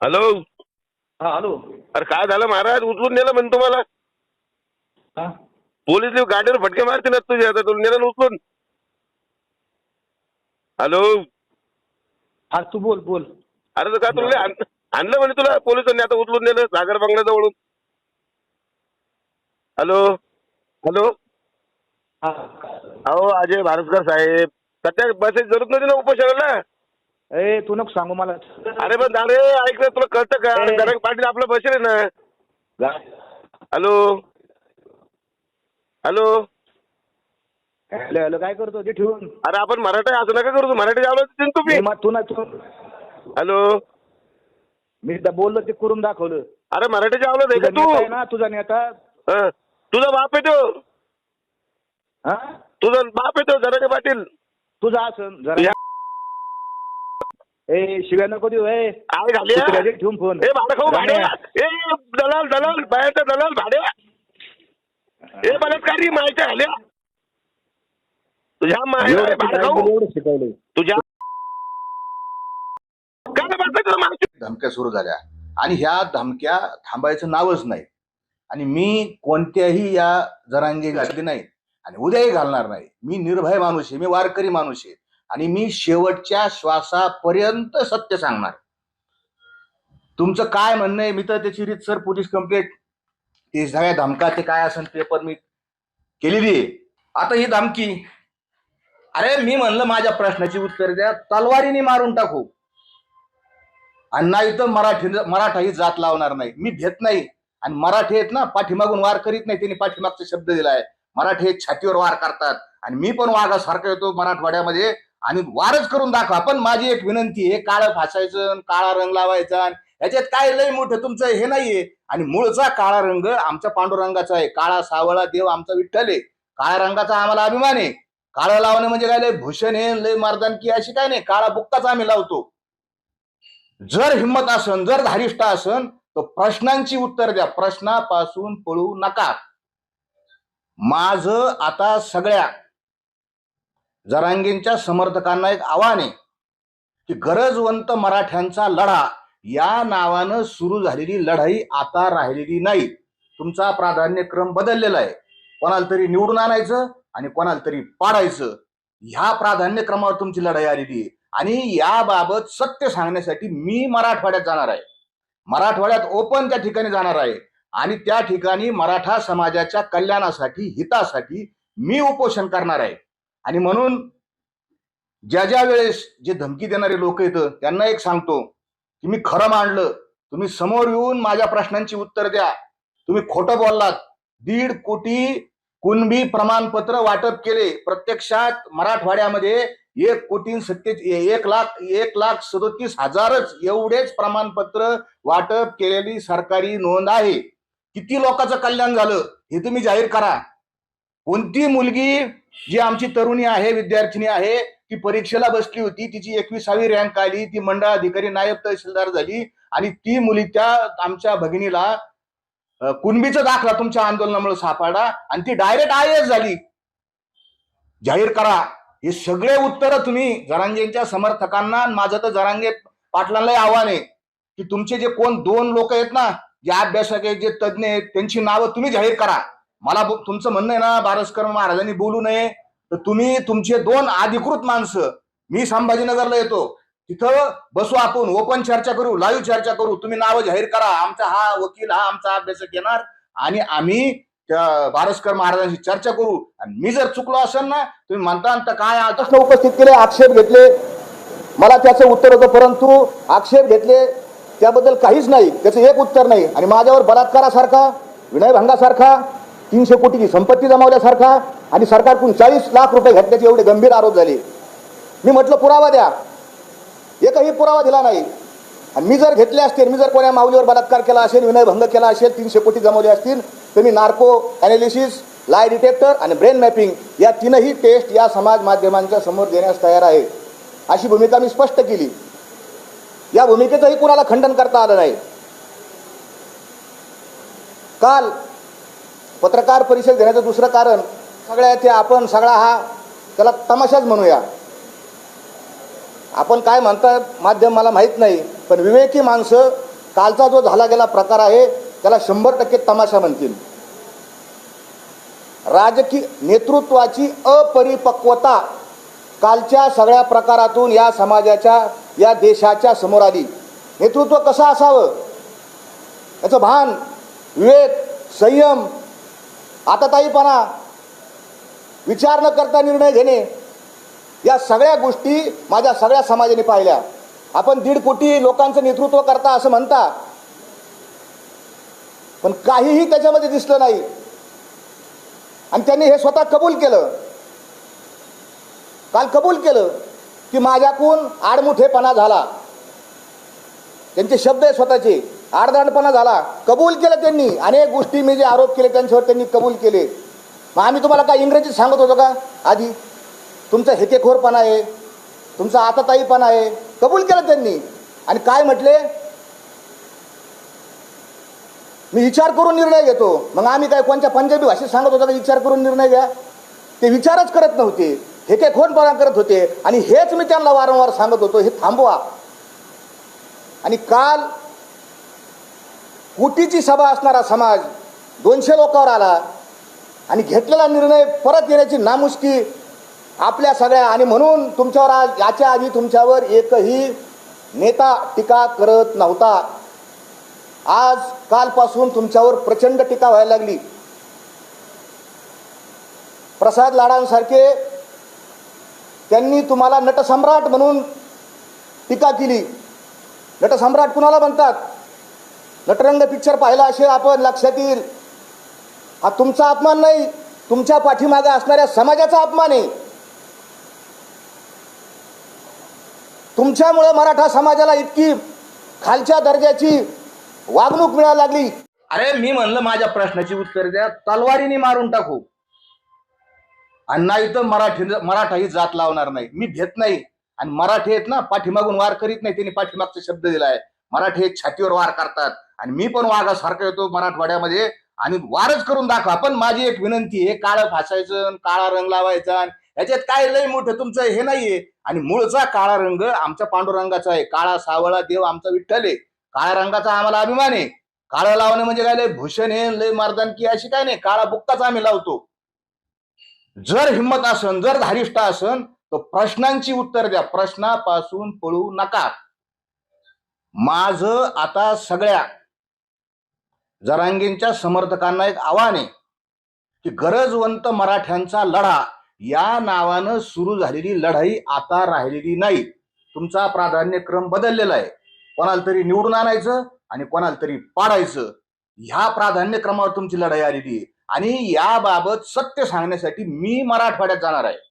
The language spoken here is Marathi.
हॅलो? हा हॅलो. अरे काय झालं महाराज? उचलून नेलं म्हण तुम्हाला. हा. पोलीस गाडीवर फटके मारतील ना तुझे आता तुला नेलं ना उचलून. हॅलो? हा तू बोल बोल. अरे तर का तुला आण- आणलं म्हणे तुला पोलिसांनी आता उचलून नेलं सागर बंगल्याजवळून. हॅलो? हॅलो? हा अहो अजय भारतकर साहेब सध्या बसेस जरूरत नव्हती ना उपोषणाला. ए तू नको सांगू मला. अरे पण अरे ऐक ना तुला कळतं का? ए. पाटील आपलं बसेल ना. हॅलो. हॅलो. हॅलो हॅलो काय करतो? ते ठेवून. अरे आपण मराठी असं नका करू तू मराठी जावलं तुम्ही. मी मा- तू ना तू. हॅलो. मी एकदा बोललो ते करून दाखवलं. अरे मराठी जावलं आहे तुझा तू नेता आहे ना तुझा नेता. हं. तुझा बाप येतो हा? तुझा बाप येतो जराटे पाटील. तुझा असं जरा या- ए शिव्या नको देऊ ए. काय झाले ठेवून फोन. ए भाडे खाऊ भाडे. ए दलाल दलाल बाहेरचा दलाल भाडे. ए बलात्कारी माहिती आल्या. तुझ्या शिकवलंय तुझ्या माहिती? धमक्या सुरू झाल्या. आणि ह्या धमक्या थांबायचं नावच नाही. आणि मी कोणत्याही या जरांगे घातली नाही. आणि उद्याही घालणार नाही. मी निर्भय माणूस आहे मी वारकरी माणूस आहे. आणि मी शेवटच्या श्वासापर्यंत सत्य सांगणार तुमचं काय म्हणणं आहे? मी तर त्याची रीत सर पोलीस कंप्लेंट. ते सगळ्या धमका ते काय असेल पेपर मी केलेली आहे. आता ही धमकी. अरे मी म्हणलं माझ्या प्रश्नाची उत्तर द्या. तलवारीने मारून टाकू. आणि नाही तर मराठी मराठा ही जात लावणार नाही. मी घेत नाही. आणि मराठी आहेत ना पाठीमागून वार करीत नाही. त्यांनी पाठीमागचा शब्द दिलाय. मराठी छातीवर वार करतात. आणि मी पण वाघासारखा येतो मराठवाड्यामध्ये. आणि वारच करून दाखवा. पण माझी एक विनंती आहे काळं फासायचं काळा रंग लावायचा आणि काय लय मोठं तुमचं हे नाहीये. आणि मूळचा काळा रंग आमच्या पांडुरंगाचा आहे. काळा सावळा देव आमचा विठ्ठल आहे. काळ्या रंगाचा आम्हाला अभिमान आहे. काळं लावणं म्हणजे काय? लय भूषण आहे लय मर्दानकी अशी काय नाही. काळा बुक्काच आम्ही लावतो. जर हिंमत असन जर धारिष्ठ असन तर प्रश्नांची उत्तर द्या. प्रश्नापासून पळू नका. माझ आता सगळ्या जरांगींच्या समर्थकांना एक आव्हान आहे की गरजवंत मराठ्यांचा लढा या नावानं सुरू झालेली लढाई आता राहिलेली नाही. तुमचा प्राधान्यक्रम बदललेला आहे. कोणाला तरी निवडून आणायचं आणि कोणाला तरी पाडायचं. ह्या प्राधान्यक्रमावर तुमची लढाई आलेली आहे. आणि याबाबत सत्य सांगण्यासाठी मी मराठवाड्यात जाणार आहे. मराठवाड्यात ओपन त्या ठिकाणी जाणार आहे. आणि त्या ठिकाणी मराठा समाजाच्या कल्याणासाठी हितासाठी मी उपोषण करणार आहे. आणि म्हणून ज्या ज्या वेळेस जे धमकी देणारे लोक येतं त्यांना एक सांगतो की मी खरं मांडलं तुम्ही समोर येऊन माझ्या प्रश्नांची उत्तर द्या. तुम्ही खोटं बोललात. दीड कोटी कुणबी प्रमाणपत्र वाटप केले. प्रत्यक्षात मराठवाड्यामध्ये एक कोटी सत्ते एक लाख एक लाख सदोतीस हजारच एवढेच प्रमाणपत्र वाटप केलेली सरकारी नोंद आहे. किती लोकांचं कल्याण झालं हे तुम्ही जाहीर करा. कोणती मुलगी जी आमची तरुणी आहे विद्यार्थिनी आहे ती परीक्षेला बसली होती तिची एकविसावी रँक आली ती मंडळ अधिकारी नायब तहसीलदार झाली आणि ती मुली त्या आमच्या भगिनीला कुणबीचा दाखला तुमच्या आंदोलनामुळे सापडला आणि ती डायरेक्ट आय एस झाली. जाहीर करा. हे सगळे उत्तर तुम्ही जरांगेंच्या समर्थकांना माझं तर जरांगे पाटलांनाही आव्हान आहे की तुमचे जे कोण दोन लोक आहेत ना जे अभ्यासक आहेत जे तज्ज्ञ आहेत त्यांची नावं तुम्ही जाहीर करा. मला तुमचं म्हणणं आहे ना बारसकर महाराजांनी बोलू नये. तर तुम्ही तुमचे दोन अधिकृत माणसं मी संभाजीनगरला येतो. तिथं बसू आपण ओपन चर्चा करू लाईव्ह चर्चा करू. तुम्ही नावं जाहीर करा. आमचा हा वकील हा आमचा अभ्यासक येणार. आणि आम्ही त्या बारसकर महाराजांशी चर्चा करू. आणि मी जर चुकलो असेल ना तुम्ही म्हणता काय प्रश्न उपस्थित केले आक्षेप घेतले. मला त्याचं उत्तर होतं परंतु आक्षेप घेतले त्याबद्दल काहीच नाही. त्याचं एक उत्तर नाही. आणि माझ्यावर बलात्कारासारखा विनयभंगासारखा तीनशे कोटीची संपत्ती जमावल्यासारखा आणि सरकारकडून चाळीस लाख रुपये घेतल्याचे एवढे गंभीर आरोप झाले. मी म्हटलं पुरावा द्या. एकही पुरावा दिला नाही. आणि मी जर घेतले असतील मी जर कोण्या माऊलीवर बलात्कार केला असेल विनयभंग केला असेल तीनशे कोटी जमवले असतील तर मी नार्को अनालिसिस लाय डिटेक्टर आणि ब्रेन मॅपिंग या तीनही टेस्ट या समाज माध्यमांच्या समोर देण्यास तयार आहे. अशी भूमिका मी स्पष्ट केली. या भूमिकेचंही कुणाला खंडन करता आलं नाही. काल पत्रकार परिषद घेण्याचं दुसरं कारण सगळ्या ते आपण सगळा हा त्याला तमाशाच म्हणूया. आपण काय म्हणतात माध्यम मला माहीत नाही पण विवेकी माणसं कालचा जो झाला गेला प्रकार आहे त्याला शंभर टक्के तमाशा म्हणतील. राजकीय नेतृत्वाची अपरिपक्वता कालच्या सगळ्या प्रकारातून या समाजाच्या या देशाच्या समोर आली. नेतृत्व कसं असावं? याचं भान विवेक संयम आता ताईपणा विचार न करता निर्णय घेणे या सगळ्या गोष्टी माझ्या सगळ्या समाजाने पाहिल्या. आपण दीड कोटी लोकांचं नेतृत्व करता असं म्हणता पण काहीही त्याच्यामध्ये दिसलं नाही. आणि त्यांनी हे स्वतः कबूल केलं. काल कबूल केलं की माझ्याकून आडमुठेपणा झाला. त्यांचे शब्द आहे स्वतःचे. आडदांडपणा झाला. कबूल केलं त्यांनी. अनेक गोष्टी मी जे आरोप केले त्यांच्यावर त्यांनी कबूल केले. मग आम्ही तुम्हाला काय इंग्रजीत सांगत होतो का? आधी तुमचा हेकेखोरपणा आहे. तुमचा आताताईपणा आहे. कबूल केलं त्यांनी. आणि काय म्हटले? मी विचार करून निर्णय घेतो. मग आम्ही काय कोणत्या पंजाबी भाषेत सांगत होतो का? विचार करून निर्णय घ्या. ते विचारच करत नव्हते. हे काय खोनपणा करत होते. आणि हेच मी त्यांना वारंवार सांगत होतो. हे थांबवा. आणि काल कोटीची सभा असणारा समाज दोनशे लोकांवर आला आणि घेतलेला निर्णय परत येण्याची नामुष्की आपल्या सगळ्या. आणि म्हणून तुमच्यावर आज याच्या आधी तुमच्यावर एकही नेता टीका करत नव्हता. आज कालपासून तुमच्यावर प्रचंड टीका व्हायला लागली. प्रसाद लाडांसारखे त्यांनी तुम्हाला नटसम्राट म्हणून टीका केली. नटसम्राट कुणाला म्हणतात? नटरंग पिक्चर पाहिला असेल आपण लक्षात येईल. हा तुमचा अपमान नाही तुमच्या पाठीमागे असणाऱ्या समाजाचा अपमान आहे. तुमच्यामुळे मराठा समाजाला इतकी खालच्या दर्जाची वागणूक मिळायला लागली. अरे मी म्हणलं माझ्या प्रश्नाची उत्तर द्या तलवारीने मारून टाकू. आणि नाही तर मराठी मराठा ही जात लावणार नाही. मी भेट नाही. आणि मराठी आहेत ना पाठीमागून वार करीत नाही त्यांनी पाठीमागचा शब्द दिलाय. मराठी छातीवर वार करतात. आणि मी पण वाघासारखा येतो मराठवाड्यामध्ये आणि वारच करून दाखवा. पण माझी एक विनंती आहे काळं फासायचं काळा रंग लावायचा आणि काय लय मोठं तुमचं हे नाहीये. आणि मूळचा काळा रंग आमच्या पांडुरंगाचा आहे. काळा सावळा देव आमचा विठ्ठल आहे. काळ्या रंगाचा आम्हाला अभिमान आहे. काळं लावणं म्हणजे काय? लय भूषण आहे लय मर्दानकी अशी काय नाही. काळा बुक्काच आम्ही लावतो. जर हिंमत असन जर धारिष्ठ असन तर प्रश्नांची उत्तर द्या. प्रश्नापासून पळू नका. माझं आता सगळ्या जरांगींच्या समर्थकांना एक आव्हान आहे की गरजवंत मराठ्यांचा लढा या नावानं सुरू झालेली लढाई आता राहिलेली नाही. तुमचा प्राधान्यक्रम बदललेला आहे. कोणाला तरी निवडून आणायचं आणि कोणाला तरी पाडायचं. ह्या प्राधान्यक्रमावर तुमची लढाई आलेली आहे. आणि याबाबत सत्य सांगण्यासाठी मी मराठवाड्यात जाणार आहे.